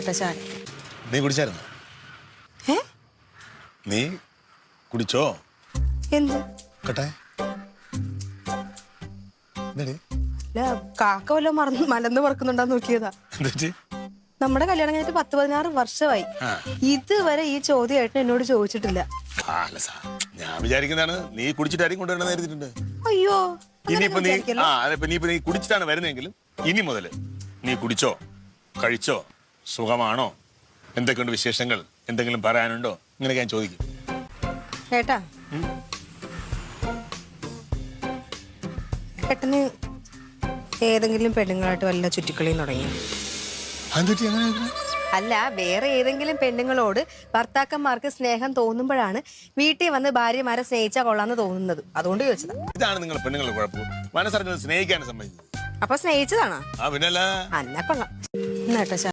ചായ? നീ കുടിച്ചായിരുന്നു? ഏ? നീ കുടിച്ചോ? എന്ത്? കട്ടെ. എന്താടി? അല്ല കാക്ക വല്ല മറന്ന് മലന്ന് പറക്കുന്നുണ്ടാ നോക്കിയതാ? നമ്മുടെ കല്യാണം കഴിഞ്ഞിട്ട് പത്ത് പതിനാറ് വർഷമായി. ഇതുവരെ ഈ ചോദ്യമായിട്ട് എന്നോട് ചോദിച്ചിട്ടില്ല. ഞാൻ വിചാരിക്കുന്നതാണ് നീ കുടിച്ചിട്ടായിരിക്കും കൊണ്ടുവരണമെന്ന് കരുതിയിട്ടുണ്ട്. അയ്യോ ഇനിയിപ്പോ നീ? ആ നീ കുടിച്ചിട്ടാണ് വരുന്നതെങ്കിലും ഇനി മുതൽ നീ കുടിച്ചോ കഴിച്ചോ സുഖമാണോ? എന്തൊക്കെയുണ്ട് വിശേഷങ്ങൾ? എന്തെങ്കിലും പറയാനുണ്ടോ? ഇങ്ങനെയൊക്കെ ഞാൻ ചോദിക്കും. ഏട്ടാ ഏട്ടന് ഏതെങ്കിലും പെണ്ണുങ്ങളായിട്ട് വല്ല ചുറ്റിക്കളിയും തുടങ്ങി അല്ല വേറെ ഏതെങ്കിലും പെണ്ണുങ്ങളോട് ഭർത്താക്കന്മാർക്ക് സ്നേഹം തോന്നുമ്പോഴാണ് വീട്ടിൽ വന്ന് ഭാര്യമാരെ സ്നേഹിച്ചാൽ കൊള്ളാന്ന് തോന്നുന്നത്. അതുകൊണ്ട് ചോദിച്ചതാ. ഇതാണ് നിങ്ങൾ പെണ്ണുങ്ങളുടെ കുഴപ്പം. മനസ്സറിഞ്ഞത് സ്നേഹിക്കാൻ അപ്പൊ സ്നേഹിച്ചതാണോ? ആ പിന്നല്ല. അന്ന കൊള്ളാം. എന്നാട്ടോ